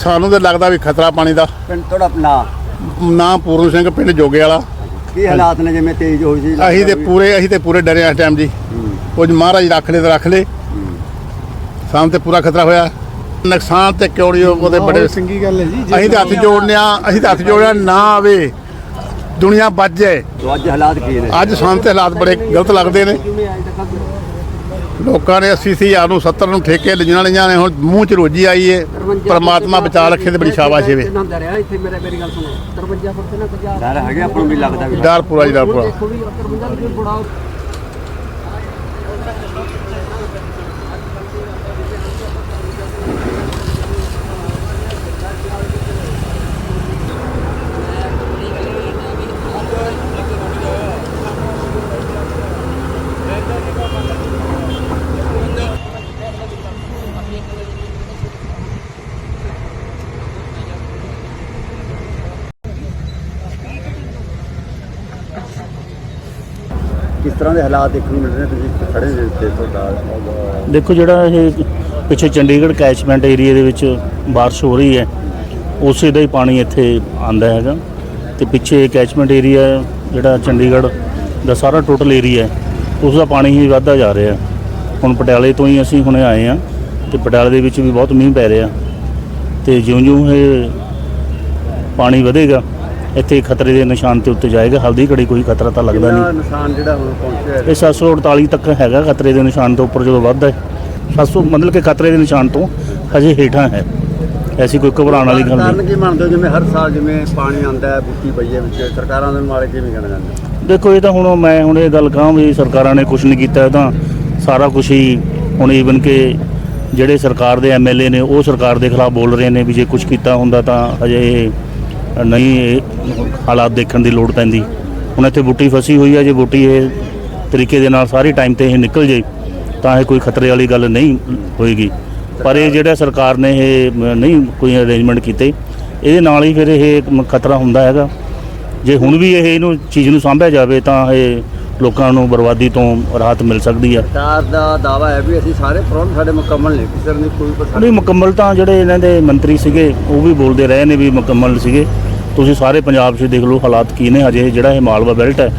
ਸਾਨੂੰ ਤਾਂ ਲੱਗਦਾ ਵੀ ਖਤਰਾ ਪਾਣੀ ਦਾ। ਪਿੰਡ ਤੁਹਾਡਾ ਆਪਣਾ। ਨਾ ਪੂਰਨ ਸਿੰਘ ਪਿੰਡ ਜੋਗੇ ਵਾਲਾ। ਕੀ ਹਾਲਾਤ ਨੇ? ਜਿਵੇਂ ਤੇਜ਼ ਹੋਈ ਸੀ ਅਸੀਂ ਤੇ ਪੂਰੇ ਅਸੀਂ ਤੇ ਪੂਰੇ ਡਰੇ ਆ ਇਸ ਟਾਈਮ ਜੀ। ਕੁਝ ਮਹਾਰਾਜ ਰੱਖ ਲੈ ਤੇ ਰੱਖ ਲੈ। ਸਾਨੂੰ ਤੇ ਪੂਰਾ ਖਤਰਾ ਹੋਇਆ। ਨੁਕਸਾਨ ਤੇ ਕਿਉਂ ਨਹੀਂ ਉਹਦੇ ਬੜੇ ਚੰਗੀ ਗੱਲ ਹੈ ਜੀ ਅਸੀਂ ਤਾਂ ਹੱਥ ਜੋੜਨੇ ਆ ਅਸੀਂ ਤਾਂ ਹੱਥ ਜੋੜਿਆ ਨਾ ਆਵੇ। ਦੁਨੀਆ ਬਚ ਜਾਏ। ਅੱਜ ਹਾਲਾਤ ਕੀ ਨੇ? ਅੱਜ ਸਾਨੂੰ ਤੇ ਹਾਲਾਤ ਬੜੇ ਗਲਤ ਲੱਗਦੇ ਨੇ। ਲੋਕਾਂ ਨੇ 80 ਹਜ਼ਾਰ ਨੂੰ 70 ਨੂੰ ਠੇਕੇ ਲਿਜਾਣ ਲਈਆਂ ਨੇ ਹੁਣ ਮੂੰਹ ਚ ਰੋਜੀ ਆਈ ਏ। ਪਰਮਾਤਮਾ ਬਚਾ ਰੱਖੇ ਤੇ ਬੜੀ ਸ਼ਾਬਾਸ਼ ਹੋਵੇ ਇੱਥੇ ਮੇਰੇ ਮੇਰੀ ਗੱਲ ਸੁਣੋ। 53 ਫੁੱਟ ਤੇ ਨਾ 50 ਡਰ ਹੈਗਾ ਆਪਾਂ ਨੂੰ ਵੀ ਲੱਗਦਾ ਡਰ ਪੂਰਾ ਜੀ ਡਰ ਪੂਰਾ। ਤਰ੍ਹਾਂ ਦੇ ਹਾਲਾਤ ਦੇਖਣ ਨੂੰ ਮਿਲ ਰਹੇ ਨੇ, ਤੁਸੀਂ ਖੜੇ ਦੇ ਉੱਤੇ ਤੁਹਾਡਾ ਦੇਖੋ ਜਿਹੜਾ ਇਹ ਪਿੱਛੇ ਚੰਡੀਗੜ੍ਹ ਕੈਚਮੈਂਟ ਏਰੀਆ ਦੇ ਵਿੱਚ ਬਾਰਿਸ਼ ਹੋ ਰਹੀ ਹੈ, ਉਸੇ ਦਾ ਹੀ ਪਾਣੀ ਇੱਥੇ ਆਂਦਾ ਹੈਗਾ। ਤੇ ਪਿੱਛੇ ਕੈਚਮੈਂਟ ਏਰੀਆ ਜਿਹੜਾ ਚੰਡੀਗੜ੍ਹ ਦਾ ਸਾਰਾ ਟੋਟਲ ਏਰੀਆ ਉਸ ਦਾ ਪਾਣੀ ਹੀ ਵੱਧਦਾ ਜਾ ਰਿਹਾ। ਹੁਣ ਪਟਿਆਲੇ ਤੋਂ ਹੀ ਅਸੀਂ ਹੁਣੇ ਆਏ ਆ ਤੇ ਪਟਿਆਲੇ ਦੇ ਵਿੱਚ ਵੀ ਬਹੁਤ ਮੀਂਹ ਪੈ ਰਿਹਾ। ਤੇ ਜਿਉਂ-ਜਿਉਂ ਇਹ ਪਾਣੀ ਵਧੇਗਾ ਇੱਥੇ ਖਤਰੇ ਦੇ ਨਿਸ਼ਾਨ ਤੇ ਉੱਤੇ ਜਾਏਗਾ। ਹਲਦੀ ਘੜੀ ਕੋਈ ਖਤਰਾ ਤਾਂ ਲੱਗਦਾ ਨਹੀਂ। ਕਿੰਨਾ ਨੁਕਸਾਨ ਜਿਹੜਾ ਹੁਣ ਪਹੁੰਚਿਆ ਹੈ? ਇਹ 748 ਤੱਕ ਹੈਗਾ ਖਤਰੇ ਦੇ ਨਿਸ਼ਾਨ ਤੋਂ ਉੱਪਰ ਜਦੋਂ ਵੱਧਦਾ ਹੈ। 700 ਮਤਲਬ ਕਿ ਖਤਰੇ ਦੇ ਨਿਸ਼ਾਨ ਤੋਂ ਹਜੇ ਹੇਠਾਂ ਹੈ। ਐਸੀ ਕੋਈ ਘਬਰਾਉਣ ਵਾਲੀ ਗੱਲ ਕਾਰਨ ਨਹੀਂ। ਕੀ ਮੰਨਦੇ ਹੋ? ਜਿਵੇਂ ਹਰ ਸਾਲ ਜਿਵੇਂ ਪਾਣੀ ਆਉਂਦਾ ਹੈ ਬੁੱਟੀ ਪਈ ਹੈ ਵਿੱਚ। ਸਰਕਾਰਾਂ ਦੇ ਮਾਰੇ ਕਿਵੇਂ ਕਹਿਣਾ ਚਾਹੁੰਦੇ ਦੇਖੋ ਇਹ ਤਾਂ ਹੁਣ ਮੈਂ ਹੁਣ ਇਹ ਗੱਲ ਕਹਾਂ ਵੀ ਸਰਕਾਰਾਂ ਨੇ ਕੁਝ ਨਹੀਂ ਕੀਤਾ ਇਹ ਤਾਂ ਸਾਰਾ ਕੁਝ ਹੀ ਹੁਣ ਈਵਨ ਕਿ ਜਿਹੜੇ ਸਰਕਾਰ ਦੇ ਐਮਐਲਏ ਨੇ ਉਹ ਸਰਕਾਰ ਦੇ ਖਿਲਾਫ ਬੋਲ ਰਹੇ ਨੇ ਵੀ ਜੇ ਕੁਝ ਕੀਤਾ ਹੁੰਦਾ ਤਾਂ ਹਜੇ ਨਹੀਂ ਇਹ ਹਾਲਾਤ ਦੇਖਣ ਦੀ ਲੋੜ ਪੈਂਦੀ। ਹੁਣ ਇੱਥੇ ਬੂਟੀ ਫਸੀ ਹੋਈ ਹੈ ਜੇ ਬੂਟੀ ਇਹ ਤਰੀਕੇ ਦੇ ਨਾਲ ਸਾਰੀ ਟਾਈਮ ਤੇ ਇਹ ਨਿਕਲ ਜੇ, ਤਾਂ ਇਹ ਕੋਈ ਖਤਰੇ ਵਾਲੀ ਗੱਲ ਨਹੀਂ ਹੋਏਗੀ। ਪਰ ਇਹ ਜਿਹੜਾ ਸਰਕਾਰ ਨੇ ਇਹ ਨਹੀਂ ਕੋਈ ਅਰੇਂਜਮੈਂਟ ਕੀਤੇ, ਇਹਦੇ ਨਾਲ ਹੀ ਫਿਰ ਇਹ ਖਤਰਾ ਹੁੰਦਾ ਹੈਗਾ। ਜੇ ਹੁਣ ਵੀ ਇਹ ਇਹਨੂੰ ਚੀਜ਼ ਨੂੰ ਸਾਂਭਿਆ ਜਾਵੇ, ਤਾਂ ਇਹ ਲੋਕਾਂ ਨੂੰ ਬਰਬਾਦੀ ਤੋਂ ਰਾਹਤ ਮਿਲ ਸਕਦੀ ਆ। ਸਰਕਾਰ ਦਾ ਦਾਵਾ ਹੈ ਵੀ ਅਸੀਂ ਸਾਰੇ ਪ੍ਰੋਗਰਾਮ ਸਾਡੇ ਮੁਕੰਮਲ ਨੇ ਕਿਸੇ ਨੇ ਕੋਈ ਕੋਈ ਨਹੀਂ ਮੁਕੰਮਲ ਤਾਂ ਜਿਹੜੇ ਇਹਨਾਂ ਦੇ ਮੰਤਰੀ ਸੀਗੇ ਉਹ ਵੀ ਬੋਲਦੇ ਰਹੇ ਨੇ ਵੀ ਮੁਕੰਮਲ ਸੀਗੇ। ਤੁਸੀਂ ਸਾਰੇ ਪੰਜਾਬ 'ਚ ਦੇਖ ਲਓ ਹਾਲਾਤ ਕੀ ਨੇ ਹਜੇ ਜਿਹੜਾ ਇਹ ਮਾਲਵਾ ਬੈਲਟ ਹੈ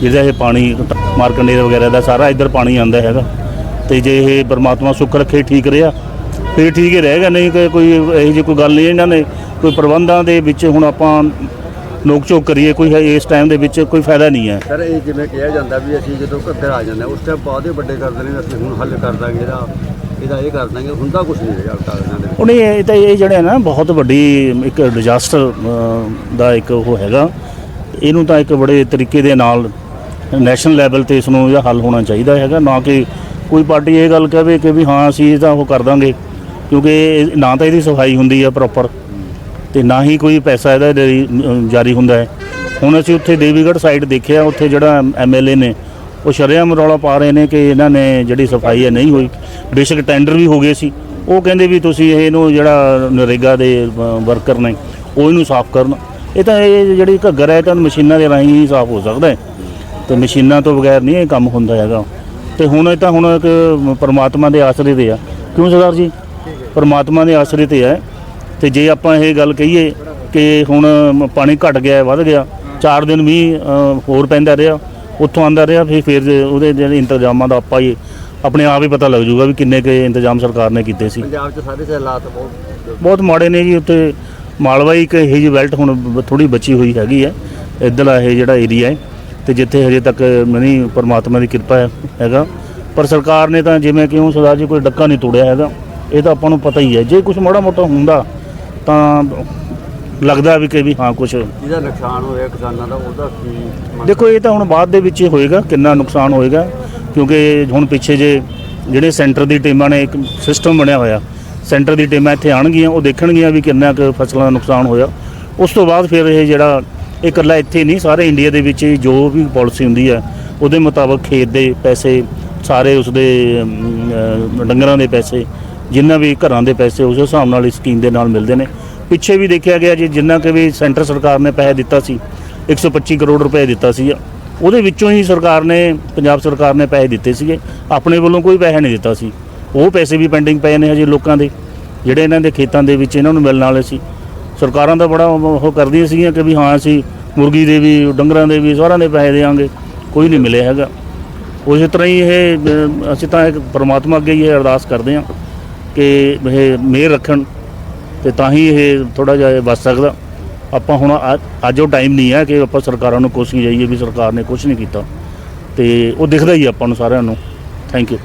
ਜਿਹਦਾ ਇਹ ਪਾਣੀ ਮਾਰਕੰਡੇ ਵਗੈਰਾ ਦਾ ਸਾਰਾ ਇੱਧਰ ਪਾਣੀ ਆਂਦਾ ਹੈਗਾ। ਤੇ ਜੇ ਇਹ ਪਰਮਾਤਮਾ ਸੁੱਖ ਰੱਖੇ ਠੀਕ ਰਿਹਾ ਫਿਰ ਠੀਕ ਹੀ ਰਹੇਗਾ ਨਹੀਂ ਕਿ ਕੋਈ ਇਹੋ ਜਿਹੀ ਕੋਈ ਗੱਲ ਨਹੀਂ ਇਹਨਾਂ ਨੇ। ਕੋਈ ਪ੍ਰਬੰਧਾਂ ਦੇ ਵਿੱਚ ਹੁਣ ਆਪਾਂ ਨੋਕ ਝੋਕ ਕਰੀਏ ਕੋਈ ਹੈ ਇਸ ਟਾਈਮ ਦੇ ਵਿੱਚ ਕੋਈ ਫਾਇਦਾ ਨਹੀਂ ਹੈ। ਸਰ ਇਹ ਜਿਵੇਂ ਕਿਹਾ ਜਾਂਦਾ ਵੀ ਅਸੀਂ ਜਦੋਂ ਘੱਗਰ ਆ ਜਾਂਦੇ ਹਾਂ, ਉਸ ਟਾਈਮ ਬਾਅਦ ਵੱਡੇ ਕਰਦੇ ਨੇ ਵੀ ਅਸੀਂ ਹੁਣ ਹੱਲ ਕਰ ਦਾਂਗੇ ਇਹਦਾ ਇਹਦਾ ਇਹ ਕਰ ਦਾਂਗੇ ਹੁੰਦਾ ਕੁਝ ਨਹੀਂ ਹੈਗਾ ਕਾਗਜ਼ਾਂ ਦੇ ਵਿੱਚ। ਉਹਨੇ ਇਹ ਤਾਂ ਇਹ ਜਿਹੜੇ ਨਾ ਬਹੁਤ ਵੱਡੀ ਇੱਕ ਡਿਜ਼ਾਸਟਰ ਦਾ ਇੱਕ ਉਹ ਹੈਗਾ। ਇਹਨੂੰ ਤਾਂ ਇੱਕ ਬੜੇ ਤਰੀਕੇ ਦੇ ਨਾਲ ਨੈਸ਼ਨਲ ਲੈਵਲ ਤੇ ਇਸ ਨੂੰ ਇਹਦਾ ਹੱਲ ਹੋਣਾ ਚਾਹੀਦਾ ਹੈਗਾ ਨਾ ਕਿ ਕੋਈ ਪਾਰਟੀ ਇਹ ਗੱਲ ਕਹੇ ਕਿ ਵੀ ਹਾਂ ਅਸੀਂ ਤਾਂ ਉਹ ਕਰ ਦਾਂਗੇ ਕਿਉਂਕਿ ਇਹ- ਨਾ ਤਾਂ ਇਹਦੀ ਸਫ਼ਾਈ ਹੁੰਦੀ ਆ ਪ੍ਰੋਪਰ ਤੇ ਨਾ ਹੀ ਕੋਈ ਪੈਸਾ ਇਹਦਾ ਜਾਰੀ- ਅਮ, ਜਾਰੀ ਹੁੰਦਾ ਹੈ। ਹੁਣ ਅਸੀਂ ਉੱਥੇ ਦੇਵੀਗੜ੍ਹ ਸਾਈਡ ਦੇਖਿਆ ਉੱਥੇ ਜਿਹੜਾ ਐਮਐਲਏ ਨੇ ਉਹ ਸ਼ਰੇਆਮ ਰੌਲਾ ਪਾ ਰਹੇ ਨੇ ਕਿ ਇਹਨਾਂ ਨੇ ਜਿਹੜੀ ਸਫ਼ਾਈ ਹੈ ਨਹੀਂ ਹੋਈ। ਬੇਸ਼ੱਕ ਟੈਂਡਰ ਵੀ ਹੋ ਗਏ ਸੀ। ਉਹ ਕਹਿੰਦੇ ਵੀ ਤੁਸੀਂ ਇਹਨੂੰ ਜਿਹੜਾ ਨਰੇਗਾ ਦੇ ਵਰਕਰ ਨੇ ਉਹ ਇਹਨੂੰ ਸਾਫ਼ ਕਰਨ। ਇਹ ਤਾਂ ਇਹ ਜਿਹੜੀ ਘੱਗਰ ਹੈ ਇਹ ਤਾਂ ਮਸ਼ੀਨਾਂ ਦੇ ਰਾਹੀਂ ਹੀ ਸਾਫ਼ ਹੋ ਸਕਦਾ ਹੈ। ਤੇ ਮਸ਼ੀਨਾਂ ਤੋਂ ਬਗੈਰ ਨਹੀਂ ਇਹ ਕੰਮ ਹੁੰਦਾ ਹੈਗਾ। ਤੇ ਹੁਣ ਇਹ ਤਾਂ ਹੁਣ ਇੱਕ ਪਰਮਾਤਮਾ ਦੇ ਆਸਰੇ ਤੇ ਆ। ਕਿਉਂ ਸਰਦਾਰ ਜੀ? ਪਰਮਾਤਮਾ ਦੇ ਆਸਰੇ ਤੇ ਹੈ ਤੇ ਜੇ ਆਪਾਂ ਇਹ ਗੱਲ ਕਹੀਏ ਕਿ ਹੁਣ ਪਾਣੀ ਘਟ ਗਿਆ ਵੱਧ ਗਿਆ 4 ਦਿਨ ਵੀ ਹੋਰ ਪੈਂਦਾ ਰਿਹਾ ਉੱਥੋਂ ਆਂਦਾ ਰਿਹਾ ਫਿਰ ਫਿਰ ਉਹਦੇ ਜਿਹੜੇ ਇੰਤਜ਼ਾਮਾਂ ਦਾ ਆਪਾਂ ਹੀ ਆਪਣੇ ਆਪ ਹੀ ਪਤਾ ਲੱਗ ਜਾਊਗਾ ਵੀ ਕਿੰਨੇ ਕੁ ਇੰਤਜ਼ਾਮ ਸਰਕਾਰ ਨੇ ਕੀਤੇ ਸੀ। ਪੰਜਾਬ 'ਚ ਸਾਰੇ ਹਾਲਾਤ ਬਹੁਤ ਬਹੁਤ ਮਾੜੇ ਨੇ ਜੀ ਉੱਥੇ ਮਾਲਵਾ ਇੱਕ ਇਹ ਜਿਹੀ ਬੈਲਟ ਹੁਣ ਥੋੜੀ ਬਚੀ ਹੋਈ ਹੈਗੀ ਹੈ ਇੱਧਰਲਾ ਇਹ ਜਿਹੜਾ ਏਰੀਆ ਹੈ ਤੇ ਜਿੱਥੇ ਹਜੇ ਤੱਕ ਨਹੀਂ ਪਰਮਾਤਮਾ ਦੀ ਕਿਰਪਾ ਹੈ ਹੈਗਾ। ਪਰ ਸਰਕਾਰ ਨੇ ਤਾਂ ਜਿਵੇਂ ਕਿ ਉਹ ਸਰਦਾਰ ਜੀ ਕੋਈ ਡੱਕਾ ਨਹੀਂ ਤੋੜਿਆ ਹੈਗਾ ਇਹ ਤਾਂ ਆਪਾਂ ਨੂੰ ਪਤਾ ਹੀ ਹੈ ਜੇ ਕੁਝ ਮਾੜਾ ਮੋਟਾ ਹੁੰਦਾ ਤਾਂ ਲੱਗਦਾ ਵੀ ਕਿ ਵੀ ਹਾਂ ਕੁਝ ਜਿਹਦਾ ਨੁਕਸਾਨ ਹੋਇਆ ਕਿਸਾਨਾਂ ਦਾ ਉਹਦਾ ਕੀ ਦੇਖੋ ਇਹ ਤਾਂ ਹੁਣ ਬਾਅਦ ਦੇ ਵਿੱਚ ਹੀ ਹੋਏਗਾ ਕਿੰਨਾ ਨੁਕਸਾਨ ਹੋਏਗਾ ਕਿਉਂਕਿ ਹੁਣ ਪਿੱਛੇ ਜੇ ਜਿਹੜੇ ਸੈਂਟਰ ਦੀ ਟੀਮਾਂ ਨੇ ਇੱਕ ਸਿਸਟਮ ਬਣਿਆ ਹੋਇਆ ਸੈਂਟਰ ਦੀ ਟੀਮਾਂ ਇੱਥੇ ਆਣਗੀਆਂ ਉਹ ਦੇਖਣਗੀਆਂ ਵੀ ਕਿੰਨਾ ਕੁ ਫਸਲਾਂ ਦਾ ਨੁਕਸਾਨ ਹੋਇਆ। ਉਸ ਤੋਂ ਬਾਅਦ ਫਿਰ ਇਹ ਜਿਹੜਾ ਇਹ ਇਕੱਲਾ ਇੱਥੇ ਨਹੀਂ ਸਾਰੇ ਇੰਡੀਆ ਦੇ ਵਿੱਚ ਜੋ ਵੀ ਪਾਲਿਸੀ ਹੁੰਦੀ ਹੈ ਉਹਦੇ ਮੁਤਾਬਕ ਖੇਤ ਦੇ ਪੈਸੇ ਸਾਰੇ ਉਸਦੇ ਡੰਗਰਾਂ ਦੇ ਪੈਸੇ ਜਿੰਨਾ ਵੀ ਘਰਾਂ ਦੇ ਪੈਸੇ ਉਸ ਹਿਸਾਬ ਨਾਲ ਇਸ ਸਕੀਮ ਦੇ ਨਾਲ ਮਿਲਦੇ ਨੇ। ਪਿੱਛੇ ਵੀ ਦੇਖਿਆ ਗਿਆ ਜੀ, ਜਿੰਨਾ ਕਿ ਵੀ ਸੈਂਟਰ ਸਰਕਾਰ ਨੇ ਪੈਸੇ ਦਿੱਤਾ ਸੀ 125 ਕਰੋੜ ਰੁਪਏ ਦਿੱਤਾ ਸੀ। ਉਹਦੇ ਵਿੱਚੋਂ ਹੀ ਸਰਕਾਰ ਨੇ, ਪੰਜਾਬ ਸਰਕਾਰ ਨੇ ਪੈਸੇ ਦਿੱਤੇ ਸੀਗੇ। ਆਪਣੇ ਵੱਲੋਂ ਕੋਈ ਪੈਸਾ ਨਹੀਂ ਦਿੱਤਾ ਸੀ। ਉਹ ਪੈਸੇ ਵੀ ਪੈਂਡਿੰਗ ਪਏ ਨੇ ਹਜੇ ਲੋਕਾਂ ਦੇ। ਜਿਹੜੇ ਇਹਨਾਂ ਦੇ ਖੇਤਾਂ ਦੇ ਵਿੱਚ ਇਹਨਾਂ ਨੂੰ ਮਿਲਣ ਵਾਲੇ ਸੀ। ਸਰਕਾਰਾਂ ਦਾ ਬੜਾ ਉਹ ਕਰਦੀਆਂ ਸੀਗੀਆਂ ਕਿ ਵੀ ਹਾਂ, ਅਸੀਂ ਮੁਰਗੀ ਦੇ ਵੀ, ਡੰਗਰਾਂ ਦੇ ਵੀ ਸਾਰਿਆਂ ਦੇ ਪੈਸੇ ਦੇਵਾਂਗੇ। ਕੋਈ ਨਹੀਂ ਮਿਲਿਆ ਹੈਗਾ। ਉਸੇ ਤਰ੍ਹਾਂ ਹੀ ਇਹ ਅਸੀਂ ਤਾਂ ਇੱਕ ਪਰਮਾਤਮਾ ਅੱਗੇ ਹੀ ਇਹ ਅਰਦਾਸ ਕਰਦੇ ਹਾਂ। ਕਿ ਇਹ ਮਿਹਰ ਰੱਖਣ ਤੇ ਤਾਂ ਹੀ ਇਹ ਥੋੜਾ ਜਿਹਾ ਇਹ ਬਚ ਸਕਦਾ। ਆਪਾਂ ਹੁਣ ਅ- ਅੱਜ ਉਹ ਟਾਈਮ ਨਹੀਂ ਹੈ ਕਿ ਆਪਾਂ ਸਰਕਾਰਾਂ ਨੂੰ ਕੋਸ਼ਿਸ਼ ਜਾਈਏ ਵੀ ਸਰਕਾਰ ਨੇ ਕੁਝ ਨਹੀਂ ਕੀਤਾ। ਤੇ ਉਹ ਦਿਖਦਾ ਹੀ ਆਪਾਂ ਨੂੰ ਸਾਰਿਆਂ ਨੂੰ। Thank you